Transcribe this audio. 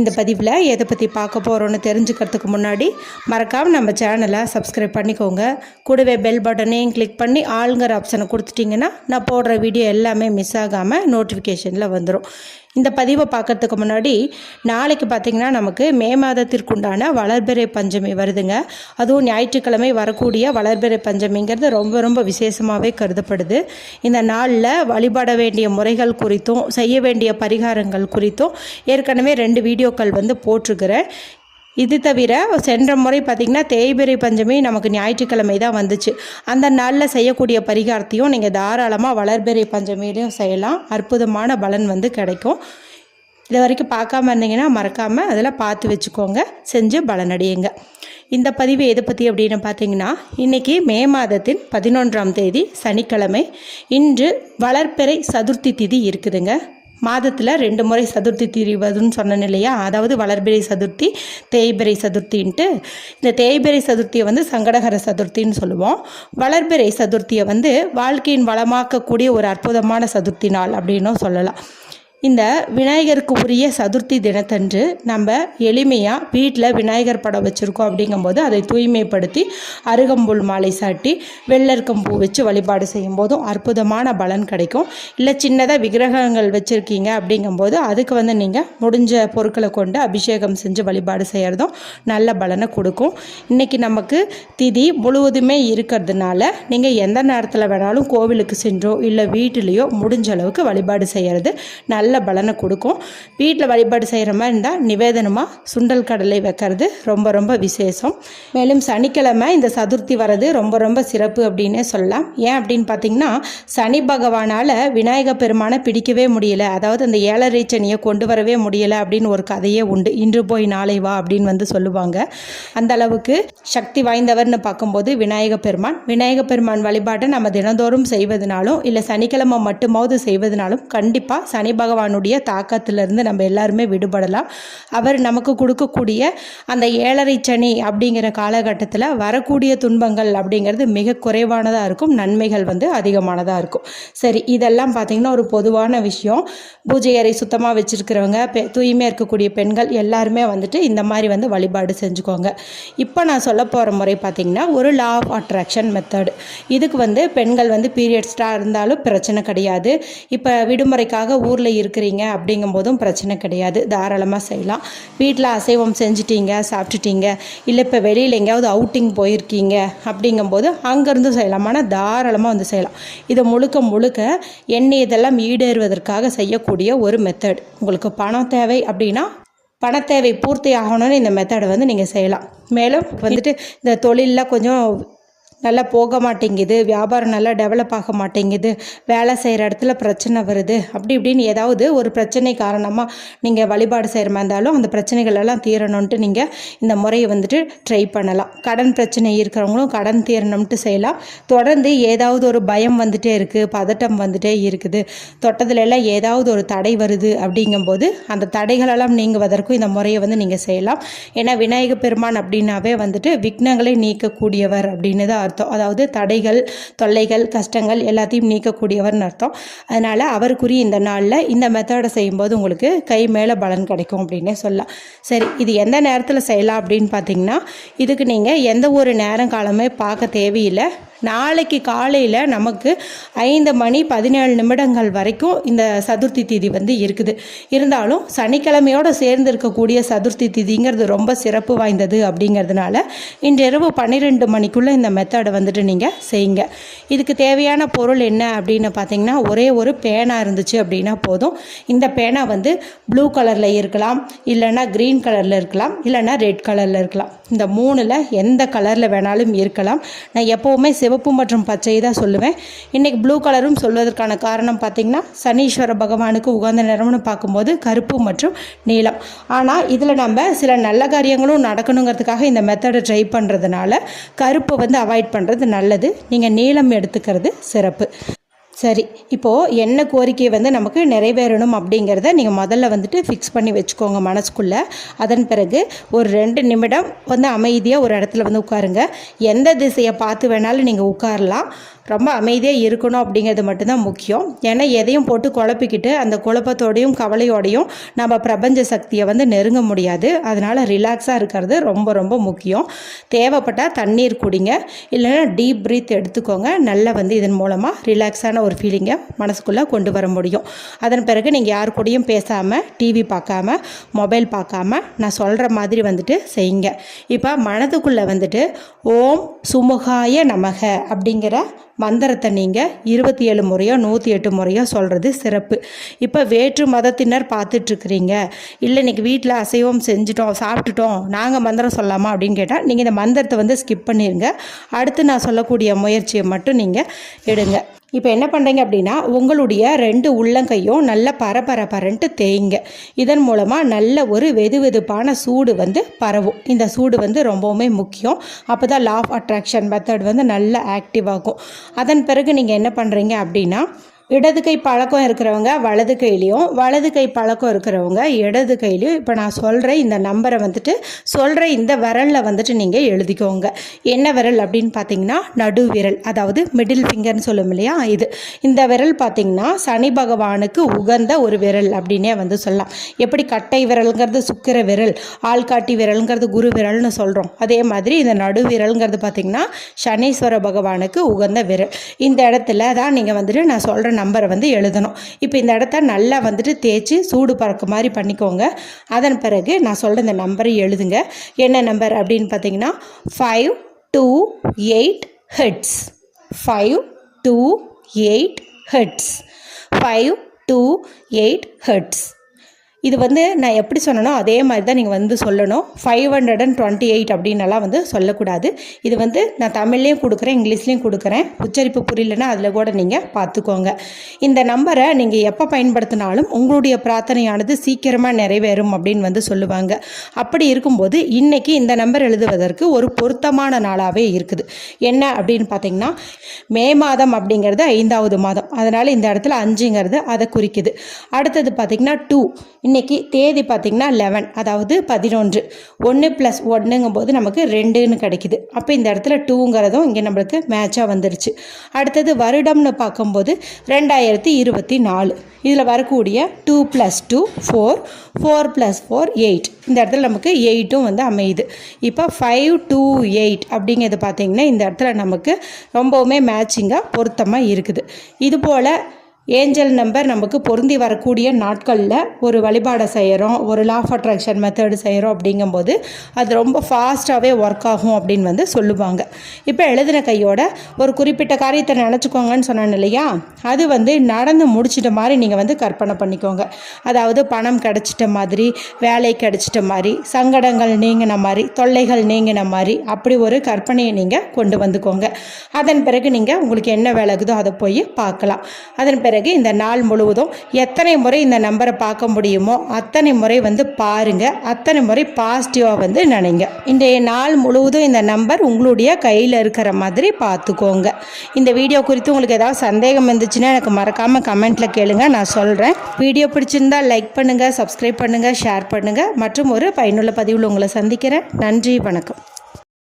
இந்த பதிவில் எதை பற்றி பார்க்க போகிறோன்னு தெரிஞ்சுக்கிறதுக்கு முன்னாடி மறக்காமல் நம்ம சேனலை சப்ஸ்கிரைப் பண்ணிக்கோங்க. கூடவே பெல் பட்டனையும் கிளிக் பண்ணி ஆளுங்கிற ஆப்ஷனை கொடுத்துட்டிங்கன்னா நான் போடுற வீடியோ எல்லாமே மிஸ் ஆகாமல் நோட்டிஃபிகேஷனில் வந்துடும் இந்த பதிவை பார்க்கறதுக்கு முன்னாடி நாளைக்கு பார்த்திங்கன்னா நமக்கு மே மாதத்திற்குண்டான வளர்பிறை பஞ்சமி வருதுங்க. அதுவும் ஞாயிற்றுக்கிழமை வரக்கூடிய வளர்பிறை பஞ்சமிங்கிறது ரொம்ப ரொம்ப விசேஷமாகவே கருதப்படுது. இந்த நாளில் வழிபட வேண்டிய முறைகள் குறித்தும் செய்ய வேண்டிய பரிகாரங்கள் குறித்தும் ஏற்கனவே ரெண்டு வீடியோ வீடியோக்கள் வந்து போட்டிருக்கிறேன் இது தவிர சென்ற முறை பார்த்திங்கன்னா தேய்பிரை பஞ்சமி நமக்கு ஞாயிற்றுக்கிழமை தான் வந்துச்சு. அந்த நாளில் செய்யக்கூடிய பரிகாரத்தையும் நீங்கள் தாராளமாக வளர்பிறை பஞ்சமியிலையும் செய்யலாம். அற்புதமான பலன் வந்து கிடைக்கும். இது வரைக்கும் பார்க்காம இருந்தீங்கன்னா மறக்காமல் அதில் பார்த்து வச்சுக்கோங்க. செஞ்சு பலனடையுங்க. இந்த பதிவு எதை பற்றி அப்படின்னு பார்த்தீங்கன்னா இன்றைக்கி மே மாதத்தின் பதினொன்றாம் தேதி சனிக்கிழமை. இன்று வளர்ப்பிறை சதுர்த்தி திதி இருக்குதுங்க. மாதத்தில் ரெண்டு முறை சதுர்த்தி திரிவதுன்னு வருதுன்னு சொன்னேன் இல்லையா அதாவது வளர்பிறை சதுர்த்தி தேய்பிறை சதுர்த்தின்ட்டு. இந்த தேய்பிறை சதுர்த்தியை வந்து சங்கடகர சதுர்த்தின்னு சொல்லுவோம். வளர்பிறை சதுர்த்தியை வந்து வாழ்க்கையின் வளமாக்கக்கூடிய ஒரு அற்புதமான சதுர்த்தி நாள் அப்படின்னும் சொல்லலாம். இந்த விநாயகருக்கு உரிய சதுர்த்தி தினத்தன்று நம்ம எளிமையாக வீட்டில் விநாயகர் படம் வச்சுருக்கோம் அப்படிங்கும்போது அதை தூய்மைப்படுத்தி அருகம்புல் மாலை சாட்டி வெள்ளருக்கம்பூ வச்சு வழிபாடு செய்யும் போதும் அற்புதமான பலன் கிடைக்கும். இல்லை சின்னதாக விக்கிரகங்கள் வச்சுருக்கீங்க அப்படிங்கும்போது அதுக்கு வந்து நீங்கள் முடிஞ்ச பொருட்களை கொண்டு அபிஷேகம் செஞ்சு வழிபாடு செய்கிறதும் நல்ல பலனை கொடுக்கும். இன்றைக்கி நமக்கு திதி முழுவதுமே இருக்கிறதுனால நீங்கள் எந்த நேரத்தில் வேணாலும் கோவிலுக்கு சென்றோ இல்லை வீட்டிலையோ முடிஞ்ச அளவுக்கு வழிபாடு செய்கிறது நல்ல நல்ல பலனை கொடுக்கும். வீட்டில் வழிபாடு செய்கிற மாதிரி இருந்தால் நிவேதனமாக சுண்டல் கடலை வைக்கிறது ரொம்ப ரொம்ப விசேஷம். மேலும் சனிக்கிழமை இந்த சதுர்த்தி வர்றது ரொம்ப ரொம்ப சிறப்பு அப்படின்னே சொல்லலாம். ஏன் அப்படின்னு பார்த்தீங்கன்னா சனி பகவானால் விநாயக பெருமானை பிடிக்கவே முடியல. அதாவது அந்த ஏழரை சனியை கொண்டு வரவே முடியலை அப்படின்னு ஒரு கதையே உண்டு. இன்று போய் நாளை வா அப்படின்னு வந்து சொல்லுவாங்க. அந்த அளவுக்கு சக்தி வாய்ந்தவர்னு பார்க்கும்போது விநாயக பெருமான். விநாயக பெருமான் வழிபாட்டை நம்ம தினந்தோறும் செய்வதனாலும் இல்லை சனிக்கிழமை மட்டுமாவது செய்வதனாலும் கண்டிப்பாக சனி பகவான் பகவானுடைய தாக்கத்திலிருந்து நம்ம எல்லாருமே விடுபடலாம். அவர் நமக்கு கொடுக்கக்கூடிய அந்த ஏழரை சனி அப்படிங்கிற காலகட்டத்தில் வரக்கூடிய துன்பங்கள் அப்படிங்கிறது மிக குறைவானதாக இருக்கும். நன்மைகள் வந்து அதிகமானதாக இருக்கும். சரி இதெல்லாம் பார்த்திங்கன்னா ஒரு பொதுவான விஷயம். பூஜை அறை சுத்தமாக வச்சுருக்கிறவங்க பெ தூய்மையாக இருக்கக்கூடிய பெண்கள் எல்லாருமே வந்துட்டு இந்த மாதிரி வந்து வழிபாடு செஞ்சுக்கோங்க. இப்போ நான் சொல்ல போகிற முறை பார்த்திங்கன்னா ஒரு லா ஆஃப் அட்ராக்ஷன் மெத்தடு இதுக்கு வந்து பெண்கள் வந்து பீரியட்ஸ்டாக இருந்தாலும் பிரச்சனை கிடையாது. இப்போ விடுமுறைக்காக ஊரில் இருக்க இருக்கிறீங்க அப்படிங்கும்போதும் பிரச்சனை கிடையாது. தாராளமாக செய்யலாம். வீட்டில் அசைவம் செஞ்சிட்டீங்க சாப்பிட்டுட்டீங்க இல்லை இப்போ வெளியில் எங்கேயாவது அவுட்டிங் போயிருக்கீங்க அப்படிங்கும்போது அங்கேருந்து செய்யலாம். ஆனால் தாராளமாக வந்து செய்யலாம். இதை முழுக்க முழுக்க எண்ணெய் இதெல்லாம் ஈடேறுவதற்காக செய்யக்கூடிய ஒரு மெத்தட் உங்களுக்கு பணம் தேவை அப்படின்னா பணத்தேவை பூர்த்தி ஆகணும்னு இந்த மெத்தடை வந்து நீங்கள் செய்யலாம். மேலும் வந்துட்டு இந்த தொழிலில் கொஞ்சம் நல்லா போக மாட்டேங்குது வியாபாரம் நல்லா டெவலப் ஆக மாட்டேங்குது வேலை செய்கிற இடத்துல பிரச்சனை வருது. அப்படி இப்படின்னு ஏதாவது ஒரு பிரச்சனை காரணமாக நீங்கள் வழிபாடு செய்கிற மாதிரி இருந்தாலும் அந்த பிரச்சனைகள் எல்லாம் தீரணுன்ட்டு நீங்கள் இந்த முறையை வந்துட்டு ட்ரை பண்ணலாம். கடன் பிரச்சனை இருக்கிறவங்களும் கடன் தீரணும்ட்டு செய்யலாம். தொடர்ந்து ஏதாவது ஒரு பயம் வந்துட்டே இருக்குது பதட்டம் வந்துட்டே இருக்குது. தொட்டதுல எல்லாம் ஏதாவது ஒரு தடை வருது அப்படிங்கும்போது அந்த தடைகளெல்லாம் நீங்குவதற்கும் இந்த முறையை வந்து நீங்கள் செய்யலாம். ஏன்னா விநாயக பெருமான் அப்படின்னாவே வந்துட்டு விக்னங்களை நீக்கக்கூடியவர் அப்படின்னு தான் அர்த்தம். அதாவது தடைகள் தொல்லைகள் கஷ்டங்கள் எல்லாத்தையும் நீக்கக்கூடியவர்னு அர்த்தம். அதனால் அவருக்குரிய இந்த நாளில் இந்த மெத்தடை செய்யும்போது உங்களுக்கு கை மேலே பலன் கிடைக்கும் அப்படின்னே சொல்லலாம். சரி இது எந்த நேரத்தில் செய்யலாம் அப்படின்னு பார்த்தீங்கன்னா இதுக்கு நீங்கள் எந்த ஒரு நேரம் காலமே பார்க்க தேவையில்லை. நாளைக்கு காலையில் நமக்கு ஐந்து மணி பதினேழு நிமிடங்கள் வரைக்கும் இந்த சதுர்த்தி திதி வந்து இருக்குது. இருந்தாலும் சனிக்கிழமையோடு சேர்ந்து இருக்கக்கூடிய சதுர்த்தி திதிங்கிறது ரொம்ப சிறப்பு வாய்ந்தது அப்படிங்கிறதுனால இன்றிரவு பன்னிரெண்டு மணிக்குள்ளே இந்த மெத்தடை வந்துட்டு நீங்கள் செய்யுங்க. இதுக்கு தேவையான பொருள் என்ன அப்படின்னு பார்த்தீங்கன்னா ஒரே ஒரு பேனா இருந்துச்சு அப்படின்னா போதும். இந்த பேனா வந்து ப்ளூ கலரில் இருக்கலாம் இல்லைன்னா க்ரீன் கலரில் இருக்கலாம் இல்லைன்னா ரெட் கலரில் இருக்கலாம். இந்த மூணில் எந்த கலரில் வேணாலும் இருக்கலாம். நான் எப்போவுமே சிவப்பு மற்றும் பச்சை தான் சொல்லுவேன். இன்றைக்கி ப்ளூ கலரும் சொல்வதற்கான காரணம் பார்த்திங்கன்னா சனீஸ்வர பகவானுக்கு உகந்த நிறம்னு பார்க்கும்போது கருப்பு மற்றும் நீளம் ஆனால் இதில் நம்ம சில நல்ல காரியங்களும் நடக்கணுங்கிறதுக்காக இந்த மெத்தடை ட்ரை பண்ணுறதுனால கருப்பை வந்து அவாய்ட் பண்ணுறது நல்லது. நீங்கள் நீளம் எடுத்துக்கிறது சிறப்பு. சரி இப்போது என்ன கோரிக்கை வந்து நமக்கு நிறைவேறணும் அப்படிங்கிறத நீங்கள் முதல்ல வந்துட்டு ஃபிக்ஸ் பண்ணி வச்சுக்கோங்க மனசுக்குள்ளே. அதன் பிறகு ஒரு ரெண்டு நிமிடம் வந்து அமைதியாக ஒரு இடத்துல வந்து உட்காருங்க. எந்த திசையை பார்த்து வேணாலும் நீங்கள் உட்காரலாம். ரொம்ப அமைதியாக இருக்கணும் அப்படிங்கிறது மட்டும்தான் முக்கியம். ஏன்னா எதையும் போட்டு குழப்பிக்கிட்டு அந்த குழப்பத்தோடையும் கவலையோடையும் நம்ம பிரபஞ்ச சக்தியை வந்து நெருங்க முடியாது. அதனால் ரிலாக்ஸாக இருக்கிறது ரொம்ப ரொம்ப முக்கியம். தேவைப்பட்டால் தண்ணீர் குடிங்க. இல்லைன்னா டீப் ப்ரீத் எடுத்துக்கோங்க. நல்லா வந்து இதன் மூலமாக ரிலாக்ஸான ஒரு ஃபீலிங்கை மனசுக்குள்ளே கொண்டு வர முடியும். அதன் பிறகு நீங்கள் யார் கூடயும் பேசாமல் டிவி பார்க்காம மொபைல் பார்க்காம நான் சொல்கிற மாதிரி வந்துட்டு செய்யுங்க. இப்போ மனதுக்குள்ளே வந்துட்டு ஓம் சுமுகாய நமக அப்படிங்கிற மந்திரத்தை நீங்கள் இருபத்தி ஏழு முறையோ நூற்றி எட்டு முறையோ சொல்கிறது சிறப்பு. இப்போ வேற்று மதத்தினர் பார்த்துட்ருக்குறீங்க. இல்லை இன்றைக்கி வீட்டில் அசைவம் செஞ்சுட்டோம் சாப்பிட்டுட்டோம் நாங்கள் மந்திரம் சொல்லாமா அப்படின்னு கேட்டால் நீங்கள் இந்த மந்திரத்தை வந்து ஸ்கிப் பண்ணிடுங்க அடுத்து நான் சொல்லக்கூடிய முயற்சியை மட்டும் நீங்கள் எடுங்க. இப்போ என்ன பண்ணுறீங்க அப்படின்னா உங்களுடைய ரெண்டு உள்ளங்கையும் நல்ல பரபரப்பரன்ட்டு தேய்ங்க. இதன் மூலமாக நல்ல ஒரு வெது வெதுப்பான சூடு வந்து பரவும். இந்த சூடு வந்து ரொம்பவுமே முக்கியம். அப்போ தான் லா ஆஃப் அட்ராக்ஷன் மெத்தட் வந்து நல்ல ஆக்டிவ் ஆகும். அதன் பிறகு நீங்கள் என்ன பண்ணுறீங்க அப்படின்னா இடது கை பழக்கம் இருக்கிறவங்க வலது கையிலையும் வலது கை பழக்கம் இருக்கிறவங்க இடது கையிலையும். இப்போ நான் சொல்கிற இந்த நம்பரை வந்துட்டு சொல்கிற இந்த விரலில் வந்துட்டு நீங்கள் எழுதிக்கோங்க. என்ன விரல் அப்படின்னு பார்த்தீங்கன்னா நடு விரல் அதாவது மிடில் ஃபிங்கர்னு சொல்லும் இல்லையா இது. இந்த விரல் பார்த்தீங்கன்னா சனி பகவானுக்கு உகந்த ஒரு விரல் அப்படின்னே வந்து சொல்லலாம். எப்படி கட்டை விரல்ங்கிறது சுக்கிர விரல் ஆள்காட்டி விரல்ங்கிறது குரு விரல்னு சொல்கிறோம் அதே மாதிரி இந்த நடு விரல்ங்கிறது பார்த்தீங்கன்னா சனீஸ்வர பகவானுக்கு உகந்த விரல். இந்த இடத்துல தான் நீங்கள் வந்துட்டு நான் சொல்கிற நம்பரை வந்து எழுதணும். இப்போ இந்த இடத்த நல்லா வந்துட்டு தேய்ச்சி சூடு பறக்க மாதிரி பண்ணிக்கோங்க. அதன் பிறகு நான் சொல்கிற இந்த நம்பரை எழுதுங்க. என்ன நம்பர் அப்படின்னு பார்த்தீங்கன்னா five two eight heads five two eight heads five two eight heads இது வந்து நான் எப்படி சொன்னனோ அதே மாதிரி தான் நீங்கள் வந்து சொல்லணும். Five hundred and twenty eight அப்படின்னலாம் வந்து சொல்லக்கூடாது. இது வந்து நான் தமிழ்லேயும் கொடுக்குறேன் இங்கிலீஷ்லேயும் கொடுக்குறேன். உச்சரிப்பு புரியலன்னா அதில் கூட நீங்கள் பார்த்துக்கோங்க. இந்த நம்பரை நீங்கள் எப்போ பயன்படுத்தினாலும் உங்களுடைய பிரார்த்தனையானது சீக்கிரமாக நிறைவேறும் அப்படின்னு வந்து சொல்லுவாங்க. அப்படி இருக்கும்போது இன்றைக்கி இந்த நம்பர் எழுதுவதற்கு ஒரு பொருத்தமான நாளாகவே இருக்குது. என்ன அப்படின்னு பார்த்தீங்கன்னா மே மாதம் அப்படிங்கிறது ஐந்தாவது மாதம். அதனால் இந்த இடத்துல அஞ்சுங்கிறது அதை குறிக்குது. அடுத்தது பார்த்திங்கன்னா டூ இன்றைக்கி தேதி பார்த்திங்கன்னா லெவன் அதாவது பதினொன்று. ஒன்று ப்ளஸ் ஒன்றுங்கும் போது நமக்கு ரெண்டுன்னு கிடைக்குது. அப்போ இந்த இடத்துல டூங்கிறதும் இங்கே நம்மளுக்கு மேட்சாக வந்துருச்சு. அடுத்தது வருடம்னு பார்க்கும்போது ரெண்டாயிரத்தி இருபத்தி நாலு. இதில் வரக்கூடிய two plus two four four plus four eight இந்த இடத்துல நமக்கு எயிட்டும் வந்து அமையுது. இப்போ ஃபைவ் டூ எயிட் அப்படிங்கிறது பார்த்திங்கன்னா இந்த இடத்துல நமக்கு ரொம்பவுமே மேட்சிங்காக பொருத்தமாக இருக்குது. இது போல் ஏஞ்சல் நம்பர் நமக்கு பொருந்தி வரக்கூடிய நாட்களில் ஒரு வழிபாடை செய்கிறோம் ஒரு லா ஆஃப் அட்ராக்ஷன் மெத்தடு செய்கிறோம் அப்படிங்கும்போது அது ரொம்ப ஃபாஸ்ட்டாகவே ஒர்க் ஆகும் அப்படின்னு வந்து சொல்லுவாங்க. இப்போ எழுதின கையோட ஒரு குறிப்பிட்ட காரியத்தை நினச்சிக்கோங்கன்னு சொன்னேன் இல்லையா? அது வந்து நடந்து முடிச்சிட்ட மாதிரி நீங்கள் வந்து கற்பனை பண்ணிக்கோங்க. அதாவது பணம் கிடச்சிட்ட மாதிரி வேலை கிடச்சிட்ட மாதிரி சங்கடங்கள் நீங்கின மாதிரி தொல்லைகள் நீங்கின மாதிரி அப்படி ஒரு கற்பனையை நீங்கள் கொண்டு வந்துக்கோங்க. அதன் பிறகு நீங்கள் உங்களுக்கு என்ன விலகுதோ அதை போய் பார்க்கலாம். அதன் பிறகு பிறகு இந்த நாள் முழுவதும் எத்தனை முறை இந்த நம்பரை பார்க்க முடியுமோ அத்தனை முறை வந்து பாருங்க. அத்தனை முறை பாசிட்டிவாக வந்து நினைங்க. இன்றைய நாள் முழுவதும் இந்த நம்பர் உங்களுடைய கையில் இருக்கிற மாதிரி பார்த்துக்கோங்க. இந்த வீடியோ குறித்து உங்களுக்கு ஏதாவது சந்தேகம் இருந்துச்சுன்னா எனக்கு மறக்காமல் கமெண்ட்டில் கேளுங்க. நான் சொல்கிறேன் வீடியோ பிடிச்சிருந்தா லைக் பண்ணுங்கள் சப்ஸ்கிரைப் பண்ணுங்கள் ஷேர் பண்ணுங்கள் மற்றும் ஒரு பயனுள்ள பதிவில் உங்களை சந்திக்கிறேன். நன்றி வணக்கம்.